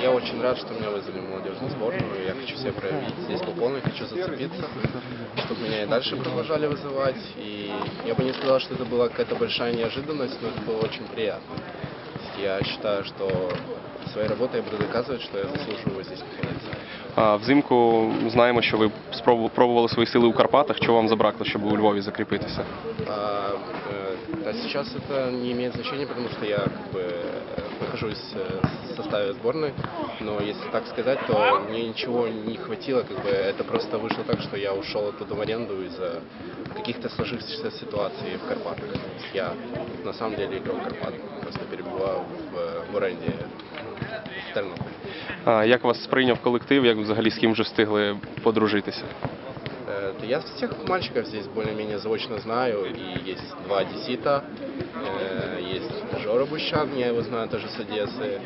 Я очень рад, что меня вызвали в молодежную сборную. Я хочу себя проявить здесь по полной, хочу зацепиться, чтобы меня и дальше продолжали вызывать. И я бы не сказал, что это была какая-то большая неожиданность, но это было очень приятно. Я считаю, что своей работой я буду доказывать, что я заслуживаю здесь находиться. А, Взимку знаємо, що ви спробу- пробували свої сили у Карпатах. Чого вам забракло, щоб у Львові закріпитися? А, э, да, сейчас это не имеет значения, потому что я как бы э, нахожусь э, в составе сборной, но если так сказать, то мне ничего не хватило, как бы это просто вышло так, что я ушел оттуда в аренду из-за каких-то сложившихся ситуаций в Карпатах. То есть Я на самом деле игрок Карпат, просто перебывал в, в аренде в Тернополе. А, Як вас сприйняв колектив? Як взагалі з ким вже встигли подружитися? Э, да Я всех мальчиков здесь более-менее заочно знаю. И есть два одессита, э, есть Жора Бущан, я его знаю тоже с Одессы.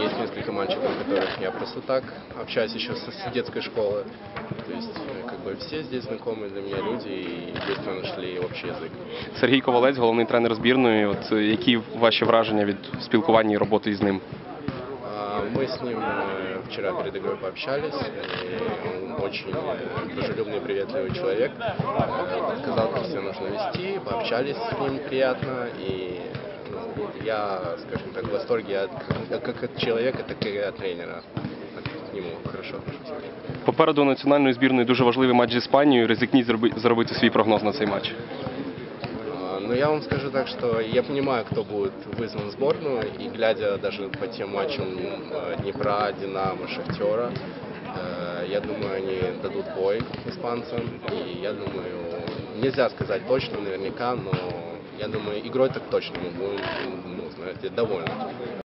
Есть несколько мальчиков, которых я просто так общаюсь еще с, с детской школы. То есть, э, как бы все здесь знакомые для меня люди и быстро нашли общий язык. Сергій Ковалець, головний тренер збірної. От е, які ваші враження від спілкування і роботи з ним? А, Мы с ним э, вчера перед игрой пообщались. и Он очень э, дружелюбный, приветливый человек. Э, Сказал, как себя нужно вести, пообщались с ним приятно. И ну, я, скажем так, в восторге от, как- как от человека, так и от тренера. К нему хорошо отношусь. Попереду національної збірної дуже важливий матч з Іспанією. Ризикніть зроби- зробити свій прогноз на цей матч. Но я вам скажу так, что я понимаю, кто будет вызван в сборную, и глядя даже по тем матчам э, Днепра, Динамо, Шахтера, э, я думаю, они дадут бой испанцам, и я думаю, нельзя сказать точно, наверняка, но я думаю, игрой так точно мы будем, ну, знаете, довольны.